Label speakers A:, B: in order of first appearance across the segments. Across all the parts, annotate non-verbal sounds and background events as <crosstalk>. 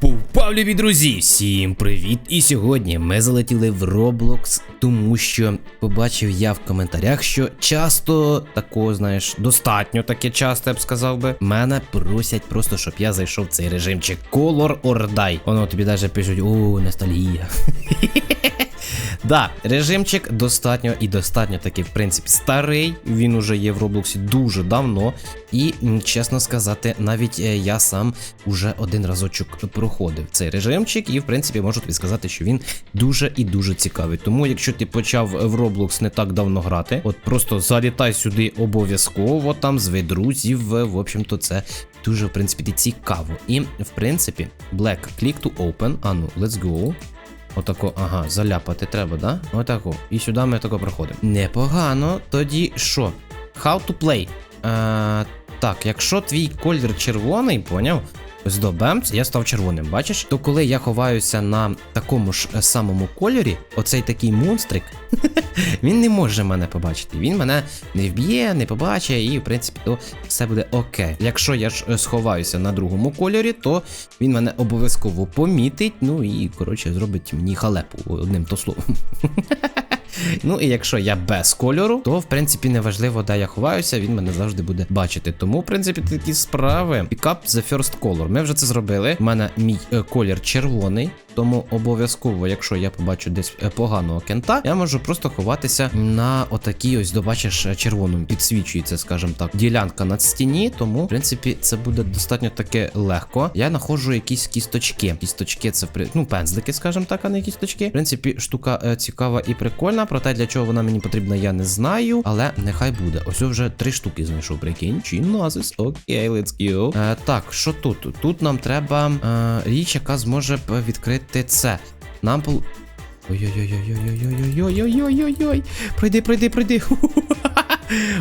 A: Пау, пау, любі друзі! Всім привіт! І сьогодні ми залетіли в Roblox, тому що побачив я в коментарях, що часто такого, знаєш, достатньо таке часто, я б сказав би. Мене просять просто, щоб я зайшов в цей режимчик Color or Die. Воно тобі навіть пишуть, о, ностальгія. <laughs> Да, режимчик достатньо і достатньо такий, в принципі, старий. Він уже є в Роблоксі дуже давно. І, чесно сказати, навіть е, я сам уже один разочок проходив цей режимчик, і в принципі можу тобі сказати, що він дуже і дуже цікавий. Тому, якщо ти почав в Roblox не так давно грати, от просто залітай сюди обов'язково, там звей друзів. В общем-то, це дуже, в принципі, цікаво. І, в принципі, Black Click to Open. А ну, let's go. Отако, ага, заляпати треба, да? Отако. І сюди ми тако проходимо. Непогано. Тоді що? How to play? А, так, якщо твій колір червоний, поняв? До я став червоним, бачиш? То коли я ховаюся на такому ж е, самому кольорі, оцей такий монстрик, <laughs> він не може мене побачити. Він мене не вб'є, не побачить, і в принципі то все буде окей. Якщо я ж е, сховаюся на другому кольорі, то він мене обов'язково помітить. Ну і коротше зробить мені халепу одним то словом. <laughs> Ну і якщо я без кольору, то в принципі неважливо, де я ховаюся, він мене завжди буде бачити. Тому, в принципі, такі справи. Up the first color. Ми вже це зробили. У мене мій е, колір червоний. Тому обов'язково, якщо я побачу десь е, поганого кента, я можу просто ховатися на отакій ось, добачиш, червоному підсвічується, скажімо так, ділянка над стіні. Тому, в принципі, це буде достатньо таке легко. Я знаходжу якісь кісточки. Кісточки це ну, пензлики, скажімо так, а не кісточки. В принципі, штука е, цікава і прикольна. Проте для чого вона мені потрібна, я не знаю. Але нехай буде. Ось вже три штуки знайшов. Прикинь. Чинозис. Окей, let's go. Е, так, що тут? Тут нам треба е, річ, яка зможе б відкрити це. Нам пол. Ой-ой-ой-ой-ой-ой-ой-ой-ой-ой-ой. Пройди, пройди, пройди.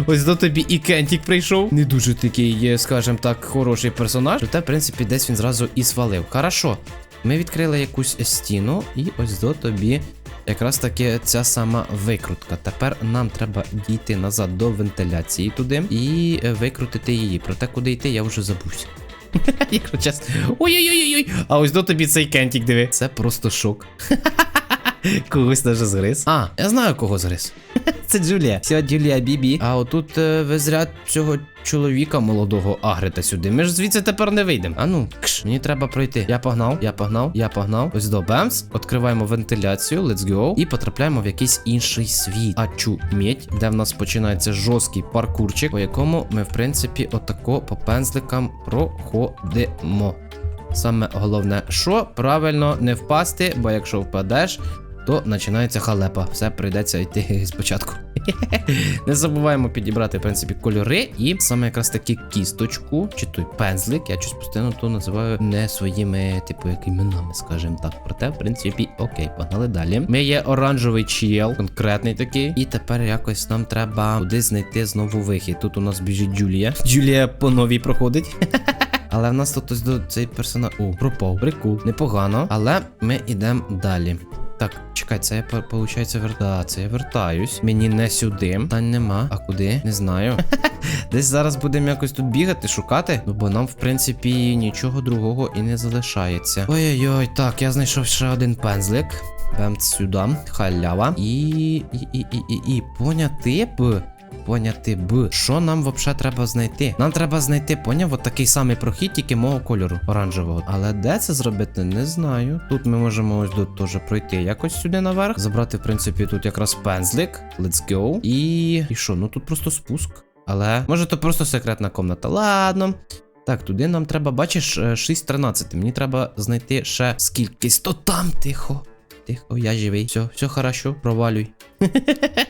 A: Ось до тобі і Кентік прийшов. Не дуже такий, скажімо так, хороший персонаж. Проте, в принципі, десь він зразу і свалив. Хорошо. Ми відкрили якусь стіну, і ось до тобі якраз таки ця сама викрутка. Тепер нам треба дійти назад до вентиляції туди і викрутити її. Проте куди йти, я вже забувся. <laughs> Якщо чесно. Ой-ой-ой-ой. А ось до тобі цей кентік диви. Це просто шок. <laughs> Когось даже згриз. А, я знаю, кого згриз. <laughs> Це Джулія. Все, Джулія Бібі. А отут е, ви цього чоловіка молодого агрите сюди. Ми ж звідси тепер не вийдемо. А ну, кш, мені треба пройти. Я погнав, я погнав, я погнав. Ось до Бемс. Відкриваємо вентиляцію. Let's go. І потрапляємо в якийсь інший світ. А чу медь, де в нас починається жорсткий паркурчик, по якому ми, в принципі, отако по пензликам проходимо. Саме головне, що правильно не впасти, бо якщо впадеш, то починається халепа. Все прийдеться йти <laughs> спочатку. <laughs> Не забуваємо підібрати, в принципі, кольори і саме якраз таки кісточку, чи той пензлик. Я щось постійно то називаю не своїми, типу, як іменами, скажімо так. Проте, в принципі, окей, погнали далі. Ми є оранжевий чіл, конкретний такий. І тепер якось нам треба кудись знайти знову вихід. Тут у нас біжить Джулія. Джулія по новій проходить. <laughs> Але в нас тут ось до цей персонаж. О, пропав. Прикол. Непогано. Але ми йдемо далі. Так, чекай, це я виходить верта. Це я вертаюсь. Мені не сюди. Тань нема. А куди? Не знаю. <laughs> Десь зараз будемо якось тут бігати, шукати. Ну бо нам, в принципі, нічого другого і не залишається. Ой-ой-ой, так, я знайшов ще один пензлик. Бем сюди. Халява. І. І. І. І. І. І. Поняти б. Поняти б. Що нам взагалі треба знайти? Нам треба знайти, поняв, от такий самий прохід, тільки мого кольору оранжевого. Але де це зробити, не знаю. Тут ми можемо ось тут теж пройти якось сюди наверх. Забрати, в принципі, тут якраз пензлик. Let's go. І. І що? Ну тут просто спуск. Але може то просто секретна комната. Ладно. Так, туди нам треба, бачиш, е, 6.13. Мені треба знайти ще скількись. То там тихо. Тихо, я живий. Все, все хорошо, провалюй. <laughs>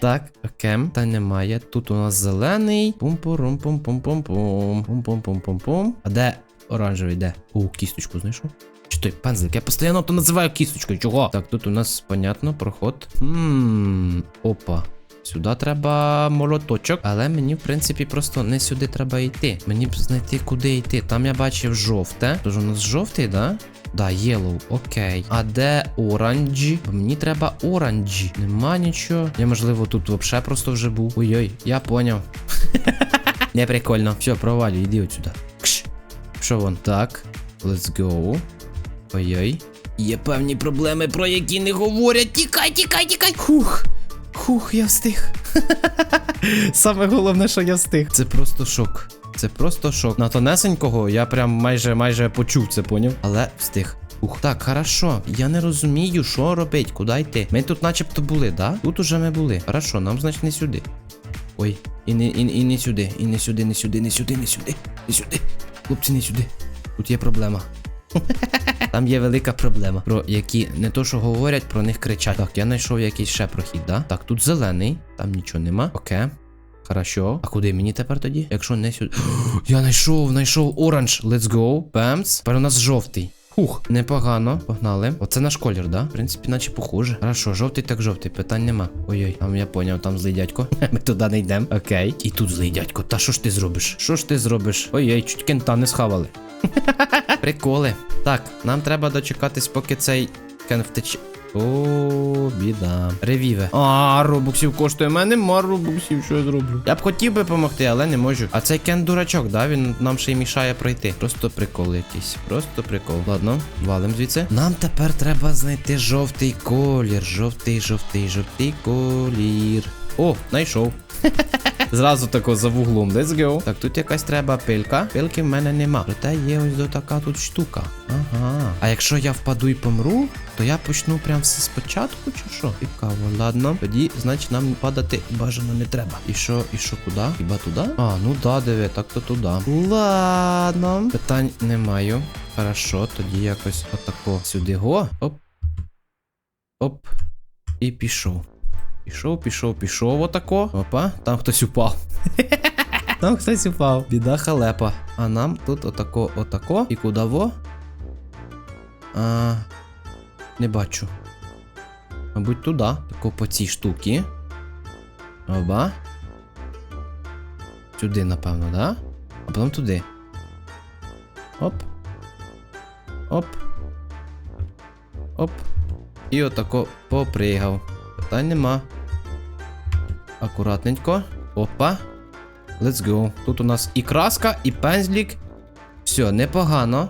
A: Так, кем, та немає. Тут у нас зелений. Пум-пурум, пум-пум-пум-пум. Пум-пум-пум-пум-пум. А де оранжевий? Де? О, кісточку знайшов. Чи той пензлик? Я постійно то називаю кісточкою. Чого? Так, тут у нас, понятно, проход. Хм, опа. Сюди треба молоточок, але мені, в принципі, просто не сюди треба йти. Мені б знайти, куди йти. Там я бачив жовте. Тож у нас жовтий, да? Да, yellow, окей. А де оранжі? Мені треба оранжі. Нема нічого. Я, можливо, тут взагалі просто вже був. Ой-ой, я поняв. <laughs> Не прикольно. Все, провалю, іди отсюда. Кш. Що вон? Так. Let's go. Ой-ой. Є певні проблеми, про які не говорять. Тікай, тікай, тікай. Хух. Хух, я встиг. <laughs> Саме головне, що я встиг. Це просто шок. Це просто шок. На тонесенького я прям майже майже почув це, поняв? Але встиг. Ух, так, хорошо. Я не розумію, що робить, куди йти. Ми тут начебто були, да? Тут уже ми були. Хорошо, нам значить не сюди. Ой, і не, і, і не сюди, і не сюди, не сюди, не сюди, не сюди, не сюди. Хлопці, не сюди. Тут є проблема. <laughs> Там є велика проблема, про які не то, що говорять, про них кричать. Так, я знайшов якийсь ще прохід, да? Так, тут зелений, там нічого нема. Окей. Хорошо. А куди мені тепер тоді? Якщо не сюди. <gasps> я знайшов, знайшов оранж. Let's go. Бемс. Тепер у нас жовтий. Хух, непогано. Погнали. Оце наш колір, да? В принципі, наче похоже. Хорошо, жовтий так жовтий, питань нема. Ой-ой, там я поняв, там злий дядько. <laughs> Ми туди не йдемо. Окей. І тут злий дядько. Та що ж ти зробиш? Що ж ти зробиш? Ой-ой, чуть кента не схавали. Приколи. Так, нам треба дочекатись, поки цей кен втече. О, біда. Ревіве. А, робуксів коштує. У мене нема робуксів, що я зроблю. Я б хотів би допомогти, але не можу. А цей кен дурачок, да? Він нам ще й мішає пройти. Просто прикол якийсь. Просто прикол. Ладно, валим звідси. Нам тепер треба знайти жовтий колір. Жовтий, жовтий, жовтий колір. О, знайшов. <laughs> Зразу тако за вуглом. Let's go. Так, тут якась треба пилька. Пилки в мене нема. Проте є ось до така тут штука. Ага. А якщо я впаду і помру, то я почну прям все спочатку, чи що? Цікаво, ладно. Тоді, значить, нам падати бажано не треба. І що, і що, куди? Хіба туди? А, ну да, диви, так то туди. Ладно. Питань не маю. Хорошо, тоді якось отако сюди го. Оп. Оп. І пішов. Пішов, пішов, пішов отако. Опа, там хтось упав. <laughs> Там хтось упав. Біда халепа. А нам тут отако, отако. І куди во? А, не бачу. Мабуть, туди. Тако по цій штуці. Оба. Сюди, напевно, да? А потім туди. Оп. Оп. Оп. І отако попригав. Питань нема. Акуратненько. Опа. Let's go. Тут у нас і краска, і пензлік. Все, непогано.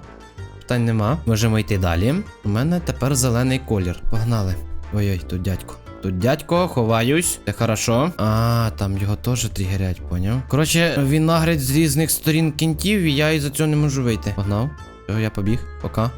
A: Питань нема. Можемо йти далі. У мене тепер зелений колір. Погнали. Ой-ой, тут дядько. Тут дядько, ховаюсь. Це хорошо. А, там його теж тригерять, поняв. Коротше, він нагрить з різних сторін кінтів, і я із-за цього не можу вийти. Погнав. Все, я побіг. Пока.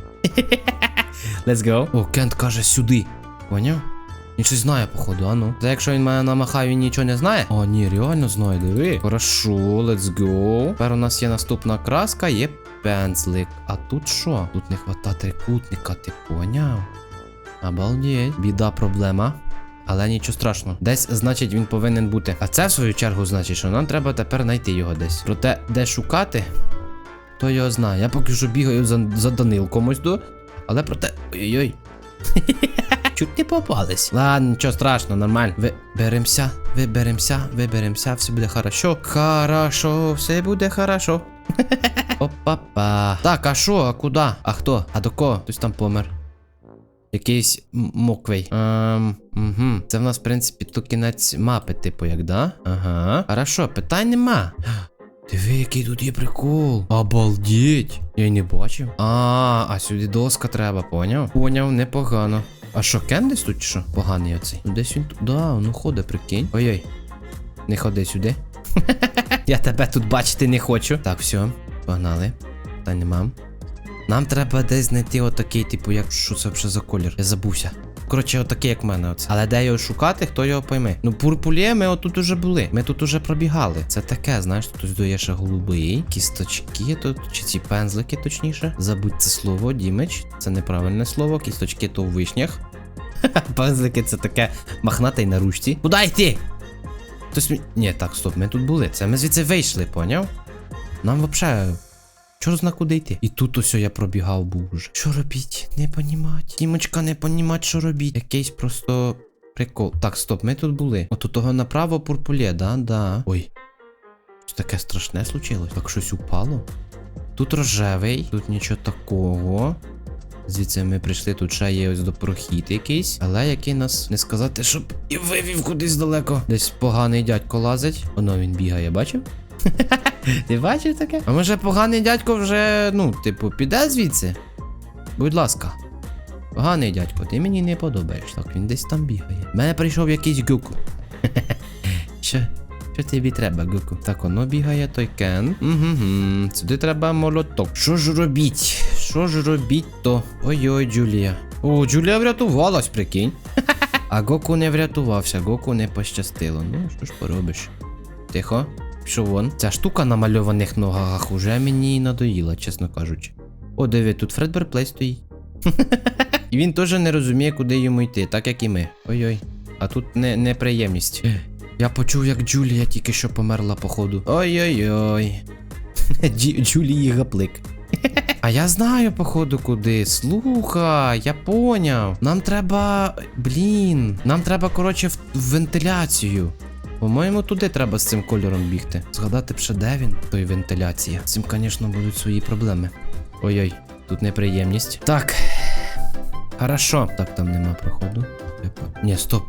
A: Let's go. О, Кент каже сюди. Поняв? Він щось знає, походу, а ну. Та якщо він мене намахає, він нічого не знає. О, ні, реально знає, диви. Хорошо, let's go. Тепер у нас є наступна краска, є пензлик. А тут що? Тут не хвата трикутника, ти поняв? Обалдеть. Біда, проблема. Але нічого страшного. Десь, значить, він повинен бути. А це, в свою чергу, значить, що нам треба тепер знайти його десь. Проте, де шукати, то його знає. Я поки що бігаю за, за Данилком ось до. Але проте. Ой-ой. <laughs> Чуть не попались. Ладно, нічого страшного, нормально. Виберемося, виберемося, виберемося, все буде хорошо. Хорошо, все буде хорошо. <laughs> Опа-па. Так, а що, а куди? А хто? А до кого? Хтось там помер. Якийсь моквий. Ем, угу. Це в нас, в принципі, то кінець мапи, типу, як, да? Ага. Хорошо, питань нема. <gasps> Диви, який тут є прикол. Обалдеть. Я й не бачив. А, а сюди доска треба, поняв? Поняв, непогано. А що, Кен десь тут чи що? Поганий оцей. Ну десь він тут. Да, ну ходить, прикинь. Ой-ой. Не ходи сюди. <laughs> Я тебе тут бачити не хочу. Так, все, погнали. Та нема. Нам треба десь знайти отакий, типу, як що це вже за колір? Я забувся. Коротше, отакий, як в мене оце. Але де його шукати, хто його пойме. Ну, пурпулє ми отут уже були. Ми тут уже пробігали. Це таке, знаєш, тут є ще голубий, кісточки тут, чи ці пензлики, точніше. Забудь це слово, дімеч. Це неправильне слово. Кісточки то в вишнях. <laughs> Пензлики це таке махнате й на ручці. Куди йти? Хтось. Ні, так, стоп, ми тут були. Це ми звідси вийшли, поняв? Нам взагалі. Чого зна куди йти? І тут ось я пробігав був уже. Що робіть? Не понімать. Тімочка, не понімать, що робіть. Якийсь просто прикол. Так, стоп, ми тут були. От у того направо пурпулє, да, да. Ой. Що таке страшне случилось? Так щось упало. Тут рожевий, тут нічого такого. Звідси ми прийшли, тут ще є ось до прохід якийсь, але який нас не сказати, щоб і вивів кудись далеко. Десь поганий дядько лазить. Воно він бігає, бачив? <laughs> Ти бачив таке? А може поганий дядько вже, ну, типу, піде звідси? Будь ласка. Поганий дядько, ти мені не подобаєш. Так, він десь там бігає. В мене прийшов якийсь гуку. <laughs> Що? Що тобі треба, гуку? Так, воно бігає той кен. Угу. Сюди треба молоток. Що ж робіть? Що ж робіть то? Ой-ой, Джулія. О, Джулія врятувалась, прикинь. <laughs> А Гоку не врятувався, Гоку не пощастило. Ну, що ж поробиш? Тихо. Що вон? Ця штука на мальованих ногах уже мені надоїла, чесно кажучи. О, диви, тут Фредбер Плей стоїть. <laughs> І він теж не розуміє, куди йому йти, так як і ми. Ой-ой. А тут не, неприємність. Я почув, як Джулія тільки що померла, походу. Ой-ой-ой. <laughs> Джулії гаплик. <laughs> А я знаю, походу, куди. Слухай, я поняв. Нам треба. Блін. Нам треба, коротше, в вентиляцію. По-моєму, туди треба з цим кольором бігти. Згадати ще де він, той вентиляція. З цим, звісно, будуть свої проблеми. Ой-ой, тут неприємність. Так. Хорошо. Так, там нема проходу. Я Ні, стоп.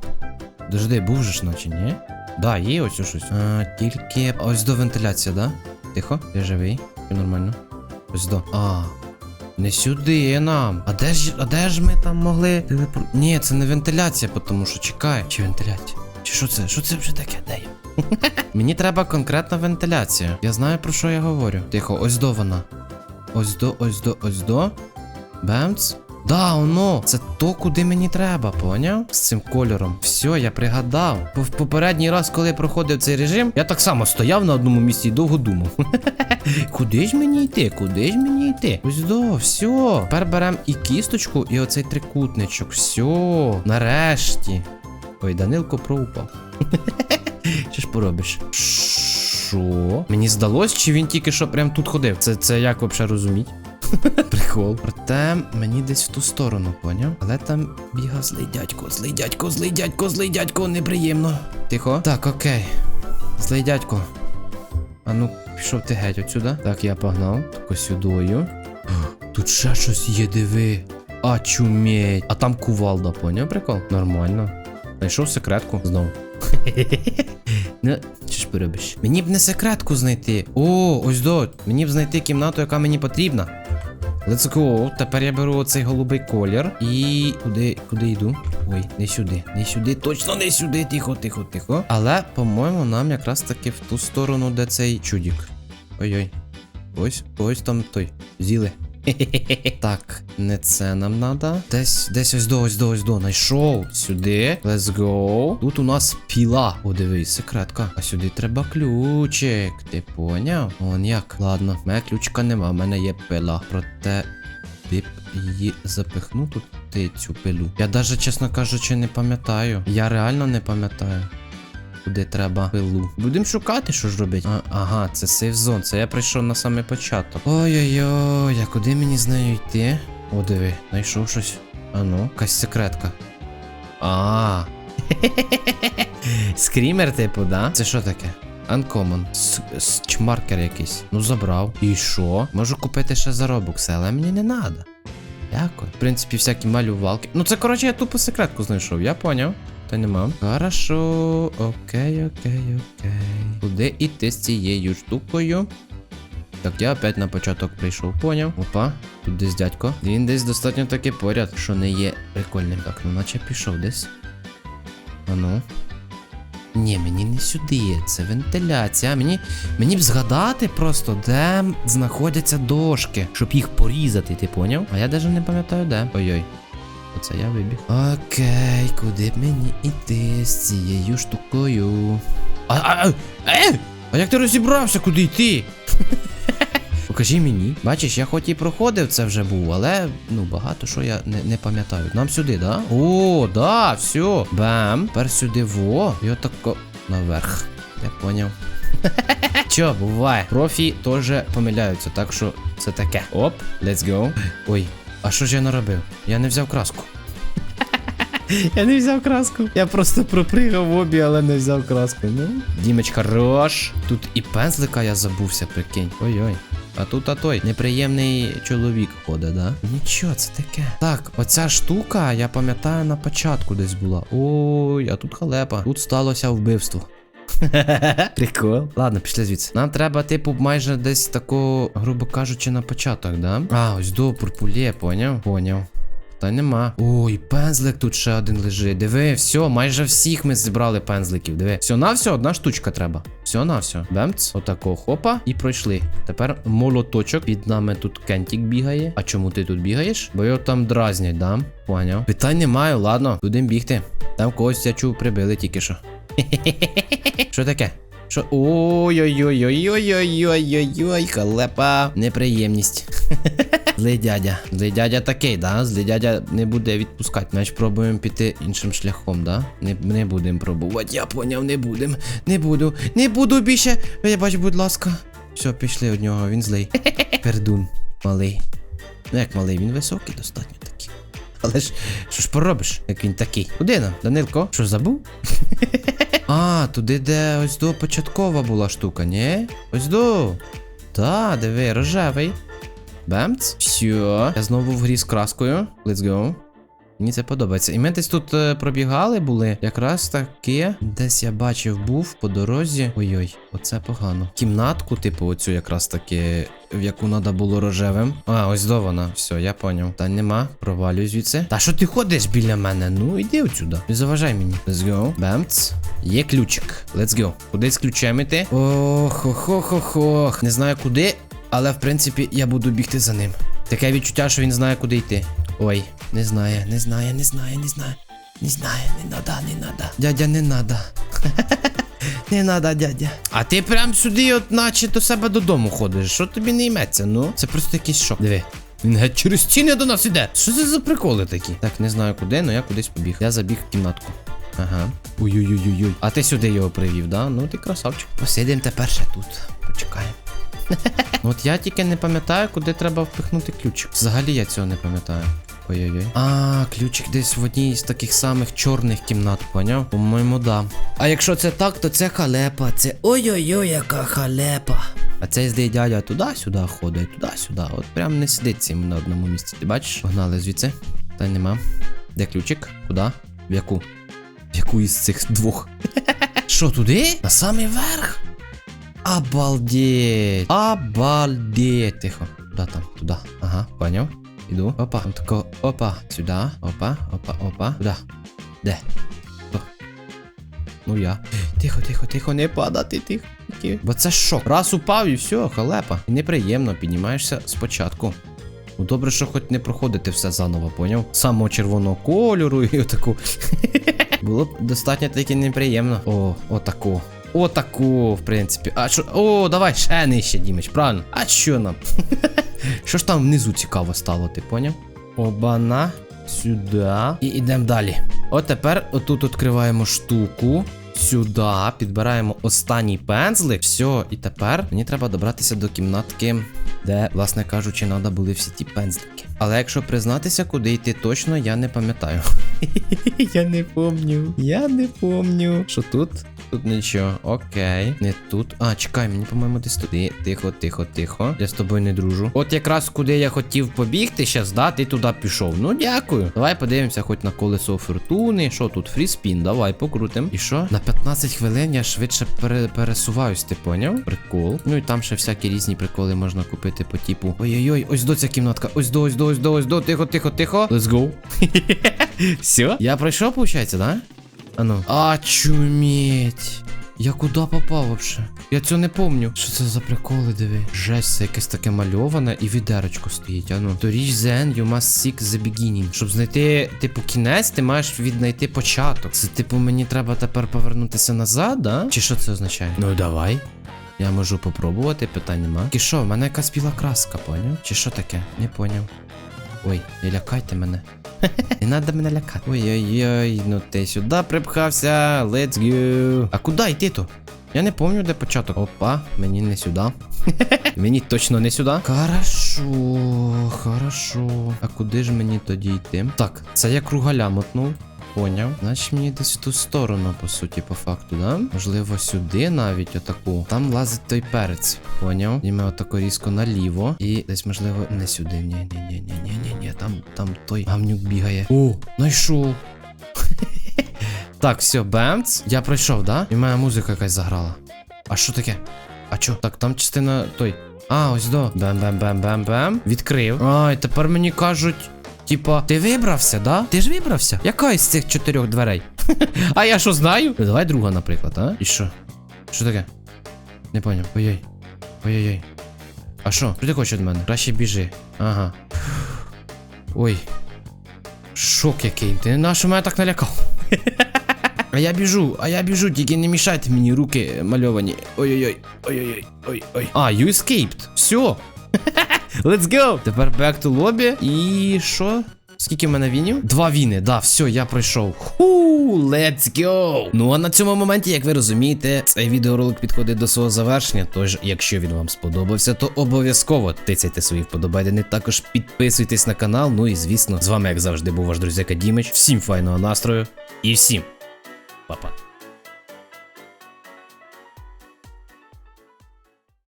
A: Дожди, був же ж наче, ні? Да, є ось щось. А, тільки. Ось до вентиляція, да? Тихо, ти живий. Все нормально. Ось до. А. Не сюди нам. А де ж, а де ж ми там могли телепор... Ні, це не вентиляція, тому що чекай. Чи вентиляція? Чи що це? Що це вже таке? Де я? <laughs> Мені треба конкретна вентиляція. Я знаю про що я говорю. Тихо, ось до вона. Ось до, ось до, ось до. Бемц. Да, воно, це то, куди мені треба, поняв? З цим кольором. Все, я пригадав. В попередній раз, коли я проходив цей режим, я так само стояв на одному місці і довго думав. <laughs> Куди ж мені йти? Куди ж мені йти? Ось до, все. Тепер беремо і кісточку, і оцей трикутничок. Все, нарешті. Ой, Данилко проупав. <laughs> Що ж поробиш? Що? Мені здалось, чи він тільки що прям тут ходив? Це, це як взагалі розуміть? <laughs> Прикол. Проте мені десь в ту сторону, поняв? Але там бігав злий дядько, злий дядько, злий дядько, злий дядько, неприємно. Тихо. Так, окей. Злий дядько. А ну, пішов ти геть отсюда. Так, я погнав. Так сюдою. Тут ще щось є, диви. А чумєть. А там кувалда, поняв прикол? Нормально. Знайшов секретку знову. <laughs> Ну, що ж поробиш? Мені б не секретку знайти. О, ось до. Мені б знайти кімнату, яка мені потрібна. Let's go. Тепер я беру оцей голубий колір. І куди, куди йду? Ой, не сюди, не сюди, точно не сюди. Тихо, тихо, тихо. Але, по-моєму, нам якраз таки в ту сторону, де цей чудік. Ой-ой. Ось, ось там той. Зіли. <laughs> Так, не це нам надо. Десь, десь ось до, ось до, ось до. Найшов. Сюди. Let's go. Тут у нас піла. О, дивись, секретка. А сюди треба ключик. Ти поняв? Он як. Ладно, в мене ключика нема, в мене є пила. Проте. Ти її запихну тут цю пилу. Я даже, чесно кажучи, не пам'ятаю. Я реально не пам'ятаю. Куди треба пилу. Будемо шукати, що ж робити. А, ага, це сейф зон. Це я прийшов на самий початок. Ой-ой-ой, а куди мені з нею йти? О, диви, знайшов щось. А ну, якась секретка. А. <laughs> Скрімер, типу, да? Це що таке? Uncommon. Чмаркер якийсь. Ну забрав. І що? Можу купити ще заробокси, але мені не надо. Дякую. В принципі, всякі малювалки. Ну це коротше, я тупо секретку знайшов, я поняв. Та нема. Хорошо. Окей, окей, окей. Куди іти з цією штукою? Так, я опять на початок прийшов, поняв. Опа, тут десь дядько. Він десь достатньо таки поряд, що не є прикольним. Так, ну наче пішов десь. А ну. Ні, мені не сюди, це вентиляція. Мені, мені б згадати просто, де знаходяться дошки, щоб їх порізати, ти поняв? А я навіть не пам'ятаю де. Ой-ой. Оце я вибіг. Окей, куди б мені іти з цією штукою? А, а, а, е! а як ти розібрався, куди йти? <laughs> Покажи мені. Бачиш, я хоч і проходив це вже був, але ну багато що я не, не пам'ятаю. Нам сюди, да? О, да, все. Бам. Тепер сюди во. І отако наверх. Я поняв. <laughs> Чо, буває. Профі теж помиляються, так що це таке. Оп, let's go. Ой, а що ж я наробив? Я не взяв краску. <laughs> Я не взяв краску. Я просто пропригав в обі, але не взяв краску. Ну. Дімеч, хорош. Тут і пензлика я забувся, прикинь. Ой-ой. А тут а той неприємний чоловік ходить, да? Нічого, це таке. Так, оця штука, я пам'ятаю, на початку десь була. Ой, а тут халепа. Тут сталося вбивство. <laughs> Прикол. Ладно, пішли звідси. Нам треба, типу, майже десь таку, грубо кажучи, на початок, да? А, ось до пурпулє, поняв? Поняв. Та нема. Ой, пензлик тут ще один лежить. Диви, все, майже всіх ми зібрали пензликів. Диви. Все на все, одна штучка треба. Все на все. Бемц. Отако хопа. І пройшли. Тепер молоточок. Під нами тут кентік бігає. А чому ти тут бігаєш? Бо його там дразнять, да? Поняв. Питань немає, ладно. Будем бігти. Там когось я чув, прибили тільки що. <laughs> Що таке? Що? Ой-ой-ой-ой-ой-ой-ой-ой, халепа. Неприємність. <laughs> Злий дядя. Злий дядя такий, да? Злий дядя не буде відпускати. Значить, пробуємо піти іншим шляхом, да? Не, не будемо пробувати. Я поняв, не будем. Не буду. Не буду більше. Вибач, будь ласка. Все, пішли від нього, він злий. <laughs> Пердун. Малий. Ну як малий, він високий достатньо. Але ж що ж поробиш, як він такий? Куди нам, Данилко? Що забув? <laughs> А, туди, де ось до початкова була штука, ні? Ось до. Та, диви, рожевий. Бемц. Все. Я знову в грі з краскою. Let's go. Мені це подобається. І ми десь тут е, пробігали були. Якраз таки. Десь я бачив, був по дорозі. Ой-ой, оце погано. Кімнатку, типу, оцю якраз таки, в яку треба було рожевим. А, ось до вона. Все, я поняв. Та нема. Провалюй звідси. Та що ти ходиш біля мене? Ну, іди отсюда. Не заважай мені. Let's go. Бемц. Є ключик. Let's go. Куди з ключем іти? Ох, ох, ох, ох, ох. Не знаю куди, але в принципі я буду бігти за ним. Таке відчуття, що він знає, куди йти. Ой, не знає, не знає, не знає, не знає. Не знає, не надо, не надо. Дядя, не надо. <laughs> Не надо, дядя. А ти прям сюди, от наче до себе додому ходиш. Що тобі не йметься, ну? Це просто якийсь шок. Диви. Він геть через стіни до нас іде. Що це за приколи такі? Так, не знаю куди, але я кудись побіг. Я забіг в кімнатку. Ага. Ой-ой-ой-ой. А ти сюди його привів, да? Ну ти красавчик. Посидим тепер ще тут. Почекаємо. От я тільки не пам'ятаю, куди треба впихнути ключик. Взагалі я цього не пам'ятаю. Ой-ой-ой. А, ключик десь в одній з таких самих чорних кімнат, поняв? По-моєму, да. А якщо це так, то це халепа. Це ой-ой-ой, яка халепа. А цей здей дядя туди-сюди ходить, туди-сюди. От прям не сидить цим на одному місці. Ти бачиш? Погнали звідси. Та нема. Де ключик? Куди? В яку? В яку із цих двох? <laughs> Що, туди? На самий верх? Обалдеть! Обалдеть! Тихо. Куда там? Туда. Ага, понял. Иду. Опа. Там тако. Опа. Сюда. Опа. Опа. Опа. Куда? Де? Хто? Ну я. Тихо, тихо, тихо, не падати, тихо. тихо. Бо це шок. Раз упав і все, халепа. І неприємно, піднімаєшся спочатку. Ну добре, що хоч не проходити все заново, поняв? Самого червоного кольору і отаку. <laughs> Було б достатньо таки неприємно. О, отаку. Отаку, в принципі. А що. О, давай ще нижче, Дімич, правильно. А що нам? <laughs> що ж там внизу цікаво стало, ти поняв? Обана. Сюди. І йдемо далі. От тепер отут відкриваємо штуку. Сюди, підбираємо останній пензлик. Все, і тепер мені треба добратися до кімнатки, де, власне кажучи, треба були всі ті пензлики. Але якщо признатися, куди йти точно, я не пам'ятаю. <laughs> я не помню. Я не помню. Що тут? Тут нічого. Окей. Не тут. А, чекай, мені, по-моєму, десь туди. Тихо, тихо, тихо. Я з тобою не дружу. От якраз куди я хотів побігти, щас, да, ти туди пішов. Ну, дякую. Давай подивимося, хоч на колесо фортуни. Що тут? Фріспін, давай покрутим. І що? На 15 хвилин я швидше пере пересуваюсь, ти поняв? Прикол. Ну і там ще всякі різні приколи можна купити по типу. Ой-ой-ой, ось до ця кімнатка. Ось до, ось до, ось до, ось до. Тихо, тихо, тихо. Let's go. <laughs> Все? Я пройшов, виходить, да? А ну. А, чуметь. Я куди попав вообще? Я цього не помню. Що це за приколи, диви? Жесть, це якесь таке мальоване і відерочко стоїть. А ну. To reach the end, you must seek the beginning. Щоб знайти, типу, кінець, ти маєш віднайти початок. Це, типу, мені треба тепер повернутися назад, да? Чи що це означає? Ну давай. Я можу попробувати, питань нема. І що, в мене якась біла краска, поняв? Чи що таке? Не поняв. Ой, не лякайте мене. <laughs> Не надо мене лякати. Ой-ой-ой, ну ти сюди припхався. Let's go. А куди йти то? Я не пам'ятаю, де початок. Опа, мені не сюди. <laughs> мені точно не сюди. Хорошо, хорошо. А куди ж мені тоді йти? Так, це я кругаля мотнув. Поняв. Значить мені десь в ту сторону, по суті, по факту, да? Можливо, сюди навіть отаку. Там лазить той перець. Поняв? І ми отако різко наліво. І десь, можливо, не сюди. Ні, Там, там той гамнюк бігає. О, знайшов. <laughs> Так, все, бемц. Я пройшов, да? І моя музика якась заграла. А що таке? А чо? Так, там частина той. А, ось до. Бем-бем-бем-бем-бем. Відкрив. Ай, тепер мені кажуть. Типа, ти вибрався, да? Ти ж вибрався? Яка із цих чотирьох дверей? <laughs> а я що знаю? Давай друга, наприклад, а? І що? Що таке? Не поняв. Ой-ой. Ой-ой-ой. А що? Що ти хочеш від мене? Краще біжи. Ага. Ой. Шок який. Ти нащо мене так налякав? А я біжу, а я біжу, тільки не мішайте мені руки мальовані. Ой-ой-ой. Ой-ой-ой. Ой-ой. А, you escaped. Все. <laughs> Let's go. Тепер back to lobby. І що? Скільки в мене вінів? Два віни, да, все, я пройшов. Ху, let's go! Ну а на цьому моменті, як ви розумієте, цей відеоролик підходить до свого завершення. Тож, якщо він вам сподобався, то обов'язково тицяйте свої вподобайдени. Також підписуйтесь на канал. Ну і звісно, з вами, як завжди, був ваш друзяка Дімич. Всім файного настрою і всім па-па.